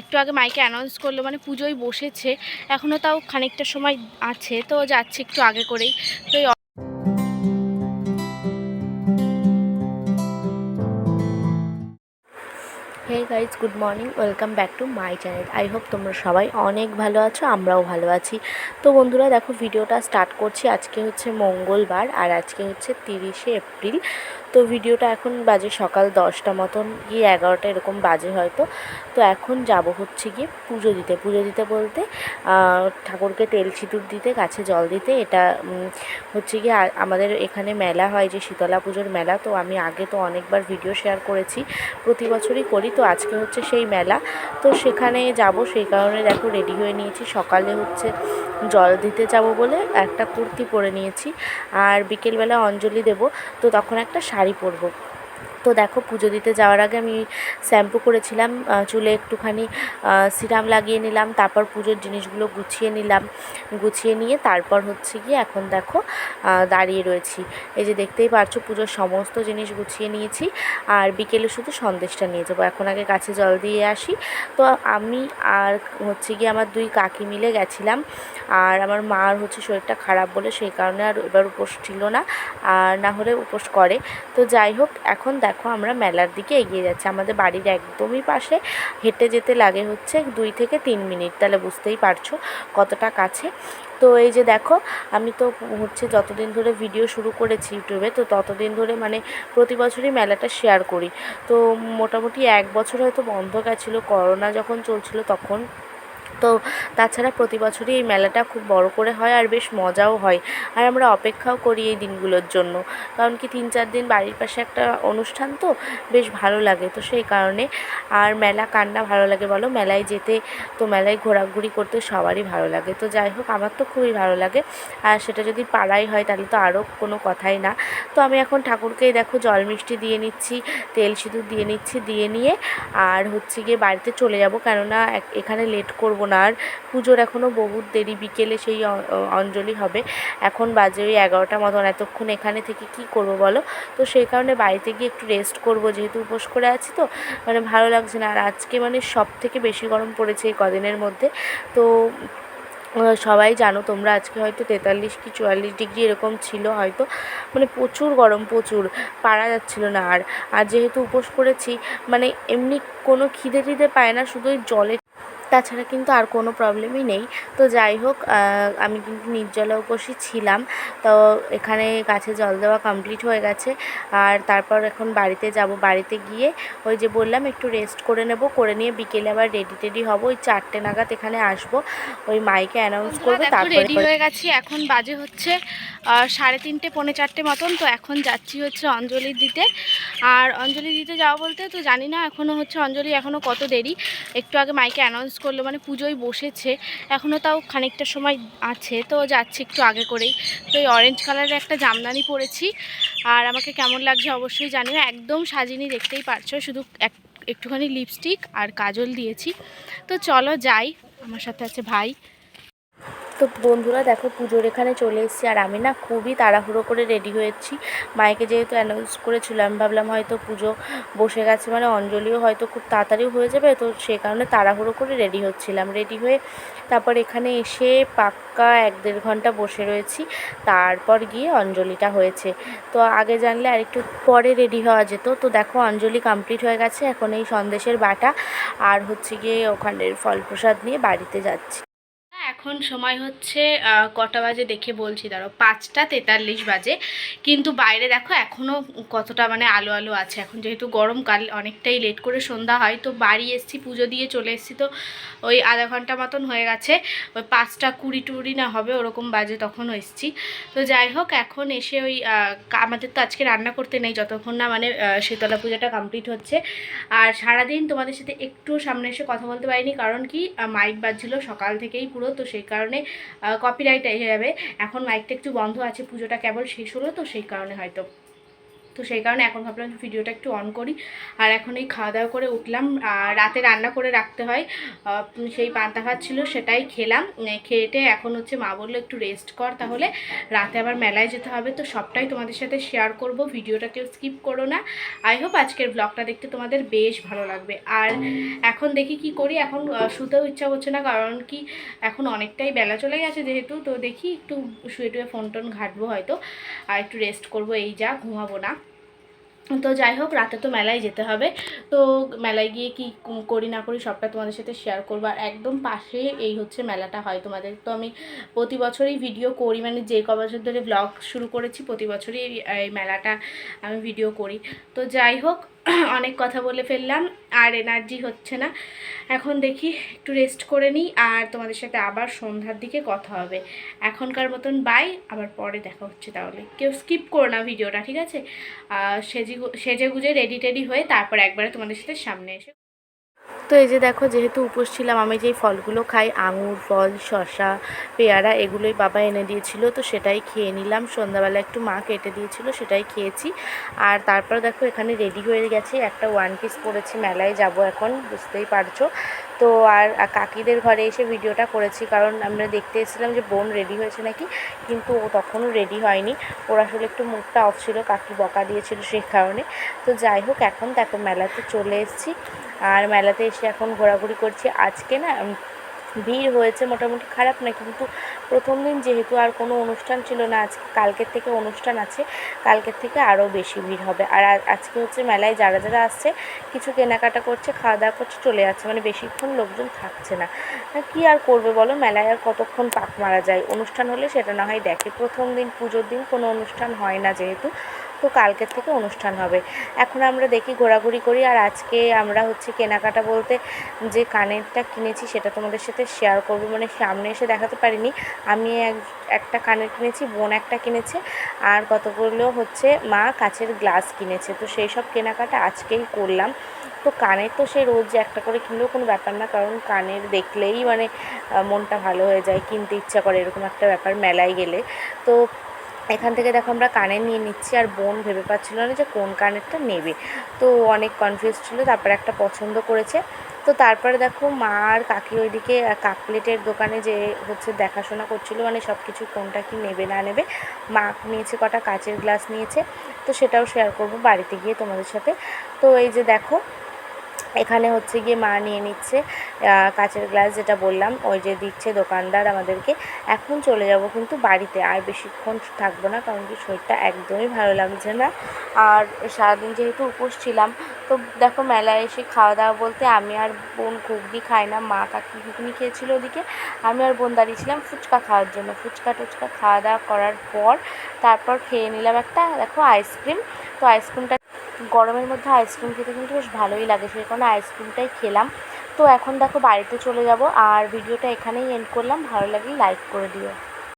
একটু আগে মাইকে অ্যানাউন্স করল মানে পুজোই বসেছে এখনও তাও খানিকটা সময় আছে, তো যাচ্ছি একটু আগে করেই। তো guys good morning welcome back to my channel I hope তোমরা সবাই অনেক ভালো আছো, আমরাও ভালো আছি। তো বন্ধুরা, দেখো, ভিডিওটা স্টার্ট করছি। আজকে হচ্ছে মঙ্গলবার আর আজকে হচ্ছে তিরিশে এপ্রিল। তো ভিডিওটা এখন বাজে সকাল দশটা মতন, গিয়ে এগারোটা এরকম বাজে হয়তো। তো এখন যাব হচ্ছে গিয়ে পুজো দিতে। পুজো দিতে বলতে ঠাকুরকে তেল সিঁদুর দিতে, গাছে জল দিতে। এটা হচ্ছে গিয়ে আমাদের এখানে মেলা হয় যে শীতলা পুজোর মেলা। তো আমি আগে তো অনেকবার ভিডিও শেয়ার করেছি। প্রতি বছরই করি। তো আজকে হচ্ছে সেই মেলা। তো সেখানে যাব, সেই কারণে দেখো রেডি হয়ে নিয়েছি। সকালে হচ্ছে জল দিতে যাব বলে একটা কুর্তি পরে নিয়েছি। আর বিকেলবেলা অঞ্জলি দেব। তো তখন একটা শাড়ি পরবো। তো দেখো, পুজো দিতে যাওয়ার আগে আমি শ্যাম্পু করেছিলাম চুলে একটুখানি সিরাম লাগিয়ে নিলাম, তারপর পুজোর জিনিসগুলো গুছিয়ে নিলাম, গুছিয়ে নিয়ে তারপর হচ্ছে গিয়ে এখন দেখো দাঁড়িয়ে রয়েছি। এই যে দেখতেই পারছ, পুজোর সমস্ত জিনিস গুছিয়ে নিয়েছি, আর বিকেলে শুধু সন্দেশটা নিয়ে যাব। এখন আগে কাছে জল দিয়ে আসি। তো আমি আর হচ্ছে গিয়ে আমার দুই কাকি মিলে গেছিলাম, আর আমার মার হচ্ছে শরীরটা খারাপ বলে সেই কারণে আর এবার উপোস ছিল না, আর না হলে উপোস করে। তো যাই হোক, এখন দেখো আমরা মেলার দিকে এগিয়ে যাচ্ছি। আমাদের বাড়ির একদমই পাশে হেঁটে যেতে লাগে হচ্ছে দুই থেকে তিন মিনিট। তাহলে বুঝতেই পারছ কতটা কাছে। তো এই যে দেখো, আমি তো হচ্ছে যতদিন ধরে ভিডিও শুরু করেছি ইউটিউবে, তো ততদিন ধরে মানে প্রতি বছরই মেলাটা শেয়ার করি। তো মোটামুটি এক বছর হয়তো বন্ধ গেছিল করোনা যখন চলছিল তখন তো তাছাড়া প্রতি বছরই এই মেলাটা খুব বড় করে হয় আর বেশ মজাও হয়। আর আমরা অপেক্ষাও করি এই দিনগুলোর জন্য। কারণ কি তিন চার দিন বাড়ির পাশে একটা অনুষ্ঠান তো বেশ ভালো লাগে। তো সেই কারণে আর মেলা কান্না ভালো লাগে বলো? মেলায় যেতে তো মেলায় ঘোরাঘুরি করতে সবারই ভালো লাগে। তো যাই হোক, আমার তো খুবই ভালো লাগে। আর সেটা যদি পাড়াই হয় তাহলে তো আরও কোনো কথাই না। তো আমি এখন ঠাকুরকেই দেখো জল মিষ্টি দিয়ে নিচ্ছি, তেল সিঁদুর দিয়ে নিচ্ছি, দিয়ে নিয়ে আর হচ্ছে গিয়ে বাড়িতে চলে যাব। কেননা এখানে লেট করব না আর পুজোর এখনও বহুত দেরি, বিকেলে সেই অঞ্জলি হবে। এখন বাজে ওই এগারোটা মতন, এতক্ষণ এখানে থেকে কি করব বলো? তো সেই কারণে বাড়িতে গিয়ে একটু রেস্ট করব, যেহেতু উপোস করে আছি তো। মানে ভালো লাগছে না। আর আজকে মানে সব থেকে বেশি গরম পড়েছে এই কদিনের মধ্যে। তো সবাই জানো তোমরা আজকে হয়তো তেতাল্লিশ কি চুয়াল্লিশ ডিগ্রি এরকম ছিল হয়তো। মানে প্রচুর গরম, প্রচুর। পারা যাচ্ছিল না। আর আর যেহেতু উপোস করেছি মানে এমনি কোনো খিদে টিদে পায় না, শুধু ওই জলে তাছাড়া কিন্তু আর কোনো প্রবলেমই নেই। তো যাই হোক আমি কিন্তু নির্জলা উপসী ছিলাম। তো এখানে গাছে জল দেওয়া কমপ্লিট হয়ে গেছে। আর তারপর এখন বাড়িতে যাব। বাড়িতে গিয়ে ওই যে বললাম একটু রেস্ট করে নেব। করে নিয়ে বিকেলে আবার রেডি টেডি হব। ওই চারটে নাগাদ এখানে আসব। ওই মাইকে অ্যানাউন্স করবে তারপরে রেডি হয়ে গেছি। এখন বাজে হচ্ছে সাড়ে তিনটে পৌনে চারটে মতন। তো এখন যাচ্ছি হচ্ছে অঞ্জলি দিতে। আর অঞ্জলি দিতে যাওয়া বলতে তো জানি না এখনও হচ্ছে অঞ্জলি এখনও কত দেরি? একটু আগে মাইকে অ্যানাউন্স করল মানে পুজোই বসেছে, এখনও তাও খানিকটা সময় আছে, তো যাচ্ছি একটু আগে করেই। তো এই অরেঞ্জ কালারের একটা জামদানি পরেছি, আর আমাকে কেমন লাগছে অবশ্যই জানিও। একদম সাজিনি, দেখতেই পারছ, শুধু এক, একটুখানি লিপস্টিক আর কাজল দিয়েছি। তো চলো যাই, আমার সাথে আছে ভাই। তো বন্ধুরা দেখো পুজোর এখানে চলে এসেছি আর আমি না খুবই তাড়াহুড়ো করে রেডি হয়েছি। মাইকে যেহেতু অ্যানাউন্স করেছিলাম ভাবলাম হয়তো পুজো বসে গেছে মানে অঞ্জলিও হয়তো খুব তাড়াতাড়ি হয়ে যাবে, তো সে কারণে তাড়াহুড়ো করে রেডি হচ্ছিলাম। রেডি হয়ে তারপর এখানে এসে পাক্কা এক দেড় ঘণ্টা বসে রয়েছি, তারপর গিয়ে অঞ্জলিটা হয়েছে। তো আগে জানলে আর একটু পরে রেডি হওয়া যেত। তো দেখো অঞ্জলি কমপ্লিট হয়ে গেছে, এখন এই সন্দেশের বাটা, আর হচ্ছে গিয়ে ওখানের ফল প্রসাদ নিয়ে বাড়িতে যাচ্ছি। এখন সময় হচ্ছে কটা বাজে দেখে বলছি দাঁড়ো পাঁচটা তেতাল্লিশ বাজে। কিন্তু বাইরে দেখো এখনও কতটা মানে আলো আলো আছে। এখন যেহেতু গরমকাল অনেকটাই লেট করে সন্ধ্যা হয়, তো বাড়ি এসছি, পুজো দিয়ে চলে এসছি, তো ওই আধা ঘণ্টা মতন হয়ে গেছে। ওই পাঁচটা কুড়ি টুড়ি না হবে, ওরকম বাজে তখন এসছি। তো যাই হোক, এখন এসে ওই আমাদের তো আজকে রান্না করতে নেই, যতক্ষণ না মানে শীতলা পূজাটা কমপ্লিট হচ্ছে। আর সারাদিন তোমাদের সাথে একটু সামনে এসে কথা বলতে পারিনি, কারণ কি মাইক বাজছিল সকাল থেকেই পুরো, তো সেই কারণে কপিরাইট এসে যাবে এখন মাইকটা একটু বন্ধ আছে, পুজোটা কেবল শেষ হলো তো, সেই কারণে হয়তো। তো সেই কারণে এখন ভাবলাম ভিডিওটা একটু অন করি। আর এখন এই খাওয়া দাওয়া করে উঠলাম, আর রাতে রান্না করে রাখতে হয়। সেই পান্তা ভাত ছিল সেটাই খেলাম। খেয়েটে এখন হচ্ছে মা বলল একটু রেস্ট কর তাহলে। রাতে আবার মেলায় যেতে হবে, তো সবটাই তোমাদের সাথে শেয়ার করব। ভিডিওটা কেউ স্কিপ করো না। আই হোপ আজকের ব্লগটা দেখতে তোমাদের বেশ ভালো লাগবে। আর এখন দেখি কি করি। এখন শুতেও ইচ্ছা করছে না, কারণ কি এখন অনেকটাই বেলা চলে গেছে যেহেতু, তো দেখি একটু শুয়ে টুয়ে ফোন টোন ঘাটবো হয়তো। আর একটু রেস্ট করব, এই যা, ঘুমাবো না। তো যাই হোক, রাতে তো মেলায় যেতে হবে। তো মেলায় গিয়ে কি করি না করি সবটা তোমাদের সাথে শেয়ার করব। আর একদম পাশে এই হচ্ছে মেলাটা হয় তোমাদের। তো আমি প্রতি বছরই ভিডিও করি মানে যে ক বছর ধরে ব্লগ শুরু করেছি, প্রতি বছরই এই- মেলাটা আমি ভিডিও করি। তো যাই হোক অনেক কথা বলে ফেললাম, আর এনার্জি হচ্ছে না। এখন দেখি, একটু রেস্ট করে নিই, আর তোমাদের সাথে আবার সন্ধ্যার দিকে কথা হবে। এখনকার মতন বাই আবার পরে দেখা হচ্ছে তাহলে। কেউ স্কিপ করো না ভিডিওটা ঠিক আছে? সেজে সেজে গুজে রেডি টেডি হয়ে তারপর একবারে তোমাদের সাথে সামনে এসে তো এই যে দেখো, যেহেতু উপোস ছিলাম, আমি যেই ফলগুলো খাই, আঙুর, ফল, শসা, পেয়ারা, এগুলোই বাবা এনে দিয়েছিল। তো সেটাই খেয়ে নিলাম। সন্ধ্যাবেলা একটু মা কেটে দিয়েছিল, সেটাই খেয়েছি। আর তারপর দেখো, এখানে রেডি হয়ে গেছে। একটা ওয়ান পিস পরেছি মেলায় যাব এখন, বুঝতেই পারছ। তো আর কাকিদের ঘরে এসে ভিডিওটা করেছি, কারণ আমরা দেখতে এসেছিলাম যে বোন রেডি হয়েছে নাকি, কিন্তু ও তখনও রেডি হয়নি। ওর আসলে একটু মুখটা অফ ছিল, কাকি বকা দিয়েছিল সেই কারণে। তো যাই হোক, এখন দেখো, মেলাতে চলে এসেছি। আর মেলাতে এসে এখন ঘোরাঘুরি করছি। আজকে না ভিড় হয়েছে মোটামুটি খারাপ না কিন্তু প্রথম দিন যেহেতু আর কোনো অনুষ্ঠান ছিল না, আজকে কালকের থেকে অনুষ্ঠান আছে, কালকের থেকে আরও বেশি ভিড় হবে। আর আজকে হচ্ছে মেলায় যারা যারা আসছে, কিছু কেনাকাটা করছে খাওয়া দাওয়া করছে, চলে যাচ্ছে মানে বেশিক্ষণ লোকজন থাকছে না। আর কি আর করবে বলো? মেলায় আর কতক্ষণ পাক মারা যায়? অনুষ্ঠান হলে সেটা না হয় দেখে। প্রথম দিন পুজোর দিন কোনো অনুষ্ঠান হয় না যেহেতু। তো কালকের থেকে অনুষ্ঠান হবে। এখন আমরা দেখি ঘোরাঘুরি করি আর আজকে আমরা হচ্ছে কেনাকাটা বলতে যে কানেরটা কিনেছি সেটা তোমাদের সাথে শেয়ার করব। মানে সামনে এসে দেখাতে পারিনি। আমি এক, একটা কানের কিনেছি, বোন একটা কিনেছে আর কতগুলো হচ্ছে মা কাচের গ্লাস কিনেছে। তো সেই সব কেনাকাটা আজকেই করলাম। তো কানের তো সে রোজ একটা করে কিনলেও কোনো ব্যাপার না, কারণ কানের দেখলেই মানে মনটা ভালো হয়ে যায়, কিনতে ইচ্ছা করে এরকম একটা ব্যাপার মেলায় গেলে। তো এখান থেকে দেখো আমরা কানের নিয়ে নিচ্ছি, আর বোন ভেবে পাচ্ছিল না যে কোন কানেরটা নেবে। তো অনেক কনফিউজ ছিল, তারপরে একটা পছন্দ করেছে। তো তারপরে দেখো মা আর কাকি ওইদিকে কাকলেটের দোকানে যে হচ্ছে দেখাশোনা করছিল মানে সব কিছু কোনটা কি নেবে না নেবে। মা নিয়েছে কটা কাচের গ্লাস নিয়েছে, তো সেটাও শেয়ার করব বাড়িতে গিয়ে তোমাদের সাথে। তো এই যে দেখো এখানে হচ্ছে গিয়ে মা নিয়ে নিচ্ছে কাচের গ্লাস যেটা বললাম, ওই যে দিচ্ছে দোকানদার আমাদেরকে। এখন চলে যাব কিন্তু বাড়িতে, আর বেশিক্ষণ থাকব না কারণ কি শরীরটা একদমই ভালো লাগছে না। আর সারাদিন যেহেতু উপোস ছিলাম, তো দেখো মেলায় এসে খাওয়া দাওয়া বলতে আমি আর বোন ঘুগনি খাই না, মা কাকি ঘুগনি খেয়েছিল ওদিকে। আমি আর বোন দাঁড়িয়েছিলাম ফুচকা খাওয়ার জন্য। ফুচকা টুচকা খাওয়া দাওয়া করার পর তারপর খেয়ে নিলাম একটা, দেখো আইসক্রিম তো আইসক্রিমটা গরমের মধ্যে আইসক্রিম খেতে কিন্তু বেশ ভালোই লাগে। সেই কারণে আইসক্রিমটাই খেলাম। তো এখন দেখো বাড়িতে চলে যাব। আর ভিডিওটা এখানেই এন্ড করলাম। ভালো লাগলে লাইক করে দিও।